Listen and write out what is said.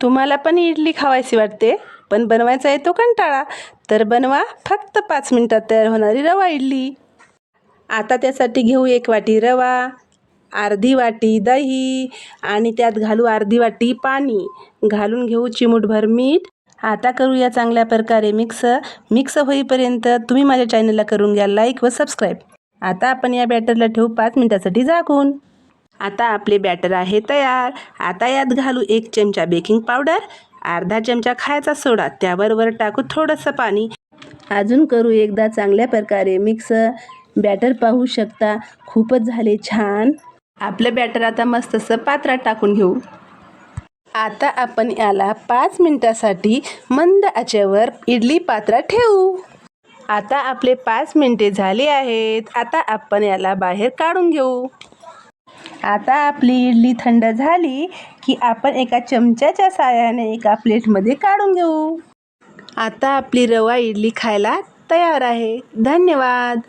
तुम्हाला पण इडली खावायची वाटते पण बनवायचा येतो कंटाळा. तर बनवा फक्त पाच मिनटात तयार होणारी रवा इडली. आता त्यासाठी घेऊ एक वाटी रवा अर्धी वाटी दही आणि त्यात घालू अर्धी वाटी पाणी. घालून घेऊ चिमूटभर मीठ. आता करूया चांगल्या प्रकारे मिक्स. मिक्स होईपर्यंत तुम्ही माझ्या चॅनलला करून घ्या लाईक व सबस्क्राईब आता आपण या बॅटरला ठेवू पाच मिनटासाठी झाकून आता आपले बॅटर आहे तयार. आता यात घालू एक चमचा बेकिंग पावडर अर्धा चमचा खायचा सोडा त्यावर वर टाकू थोडंसं पाणी. अजून करू एकदा चांगल्या प्रकारे मिक्स बॅटर पाहू शकता खूपच झाले छान. आपलं बॅटर आता मस्तसं पात्रात टाकून घेऊ. आता आपण याला पाच मिनटासाठी मंद आचेवर इडली पात्रात ठेवू. आता आपले पाच मिनिटे झाली आहेत. आता आपण याला बाहेर काढून घेऊ. आता आपली इडली थंड झाली की आपण एका चमच्याच्या साहाय्याने एका प्लेटमध्ये काढून घेऊ. आता आपली रवा इडली खायला तयार आहे. धन्यवाद.